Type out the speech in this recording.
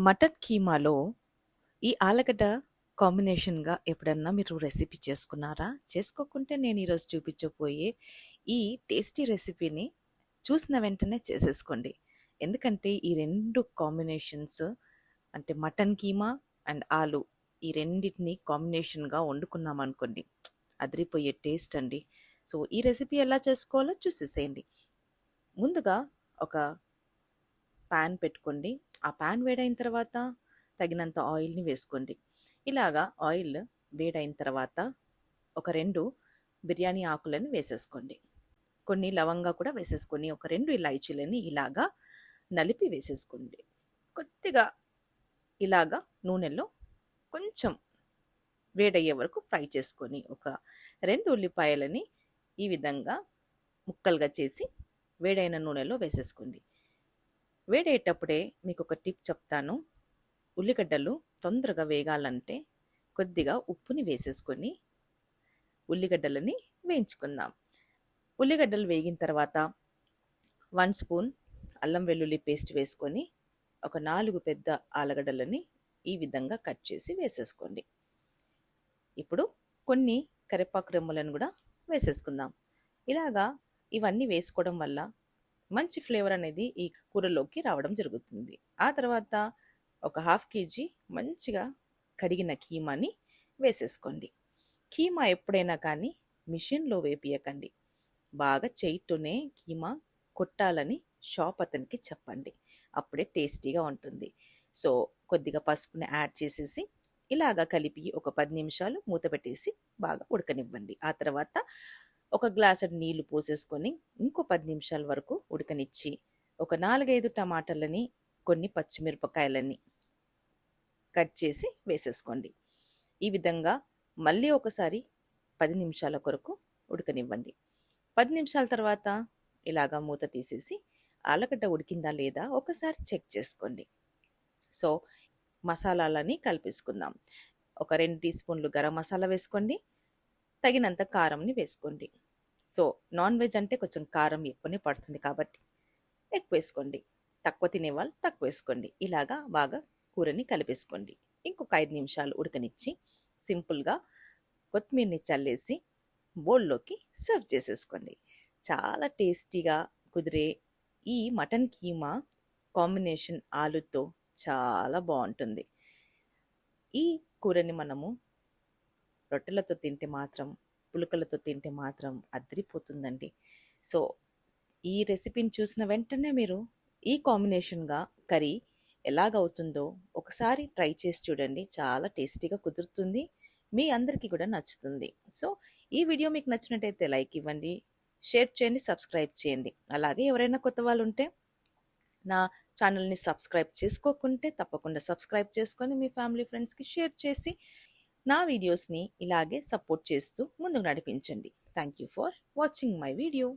Mutton కీమాలో ఈ ఆలుగడ్డ కాంబినేషన్‌గా ఎప్పుడన్నా మీరు రెసిపీ చేసుకున్నారా? చేసుకోకుంటే నేను ఈరోజు చూపించబోయే ఈ టేస్టీ రెసిపీని చూసిన వెంటనే చేసేసుకోండి. ఎందుకంటే ఈ రెండు కాంబినేషన్స్ అంటే మటన్ కీమా అండ్ ఆలు ఈ రెండిటిని కాంబినేషన్‌గా వండుకున్నామనుకోండి అదిరిపోయే టేస్ట్ అండి. సో, ఈ రెసిపీ ఎలా చేసుకోవాలో చూసేసేయండి. ముందుగా ఒక ప్యాన్ పెట్టుకోండి. ఆ పాన్ వేడైన తర్వాత తగినంత ఆయిల్‌ని వేసుకోండి. ఇలాగా ఆయిల్ వేడైన తర్వాత ఒక రెండు బిర్యానీ ఆకులను వేసేసుకోండి. కొన్ని లవంగా కూడా వేసేసుకొని ఒక రెండు ఇలాయచీలని ఇలాగా నలిపి వేసేసుకోండి. కొద్దిగా ఇలాగా నూనెలో కొంచెం వేడయ్యే వరకు ఫ్రై చేసుకొని ఒక రెండు ఉల్లిపాయలని ఈ విధంగా ముక్కలుగా చేసి వేడైన నూనెలో వేసేసుకోండి. వేడేటప్పుడే మీకు ఒక టిప్ చెప్తాను. ఉల్లిగడ్డలు తొందరగా వేగాలంటే కొద్దిగా ఉప్పుని వేసేసుకొని ఉల్లిగడ్డలని వేయించుకుందాం. ఉల్లిగడ్డలు వేగిన తర్వాత వన్ స్పూన్ అల్లం వెల్లుల్లి పేస్ట్ వేసుకొని ఒక నాలుగు పెద్ద ఆలుగడ్డలని ఈ విధంగా కట్ చేసి వేసేసుకోండి. ఇప్పుడు కొన్ని కరివేపాకు రెమ్మలను కూడా వేసేసుకుందాం. ఇలాగా ఇవన్నీ వేసుకోవడం వల్ల మంచి ఫ్లేవర్ అనేది ఈ కూరలోకి రావడం జరుగుతుంది. ఆ తర్వాత ఒక హాఫ్ కేజీ మంచిగా కడిగిన కీమాని వేసేసుకోండి. కీమా ఎప్పుడైనా కానీ మిషన్‌లో వేపియకండి. బాగా చేయితోనే కీమా కొట్టాలని షాప్ అతనికి చెప్పండి. అప్పుడే టేస్టీగా ఉంటుంది. సో, కొద్దిగా పసుపుని యాడ్ చేసేసి ఇలాగా కలిపి ఒక పది నిమిషాలు మూత పెట్టేసి బాగా ఉడకనివ్వండి. ఆ తర్వాత ఒక గ్లాస్ నీళ్ళు పోసేసుకొని ఇంకో పది నిమిషాల వరకు ఉడకనిచ్చి ఒక 4, 5 టమాటాలని కొన్ని పచ్చిమిరపకాయలని కట్ చేసి వేసేసుకోండి. ఈ విధంగా మళ్ళీ ఒకసారి పది నిమిషాల కొరకు ఉడకనివ్వండి. పది నిమిషాల తర్వాత ఇలాగా మూత తీసేసి ఆలుగడ్డ ఉడికిందా లేదా ఒకసారి చెక్ చేసుకోండి. సో, మసాలాలని కలిపేసుకుందాం. ఒక రెండు టీ స్పూన్లు గరం మసాలా వేసుకోండి. తగినంత కారంని వేసుకోండి. సో, నాన్ వెజ్ అంటే కొంచెం కారం ఎక్కువనే పడుతుంది కాబట్టి ఎక్కువ వేసుకోండి తక్కువ తినేవాళ్ళు తక్కువేసుకోండి. ఇలాగా బాగా కూరని కలిపేసుకోండి. ఇంకొక ఐదు నిమిషాలు ఉడకనిచ్చి సింపుల్‌గా కొత్తిమీరని చల్లేసి బౌల్‌లోకి సర్వ్ చేసేసుకోండి. చాలా టేస్టీగా కుదిరే ఈ మటన్ కీమా కాంబినేషన్ ఆలుతో చాలా బాగుంటుంది ఈ కూరని మనము రొట్టెలతో తింటే మాత్రం, పులకలతో తింటే మాత్రం అదిరిపోతుందండి. సో, ఈ రెసిపీని చూసిన వెంటనే మీరు ఈ కాంబినేషన్‌గా కర్రీ ఎలాగవుతుందో ఒకసారి ట్రై చేసి చూడండి. చాలా టేస్టీగా కుదురుతుంది. మీ అందరికీ కూడా నచ్చుతుంది. సో, ఈ వీడియో మీకు నచ్చినట్టయితే లైక్ ఇవ్వండి. షేర్ చేయండి. సబ్స్క్రైబ్ చేయండి. అలాగే ఎవరైనా కొత్త వాళ్ళు ఉంటే నా ఛానల్‌ని సబ్స్క్రైబ్ చేసుకోకుంటే తప్పకుండా సబ్స్క్రైబ్ చేసుకొని మీ ఫ్యామిలీ, ఫ్రెండ్స్‌కి షేర్ చేసి నా వీడియోస్‌ని ఇలాగే సపోర్ట్ చేస్తూ ముందుకు నడిపించండి. Thank you for watching my video.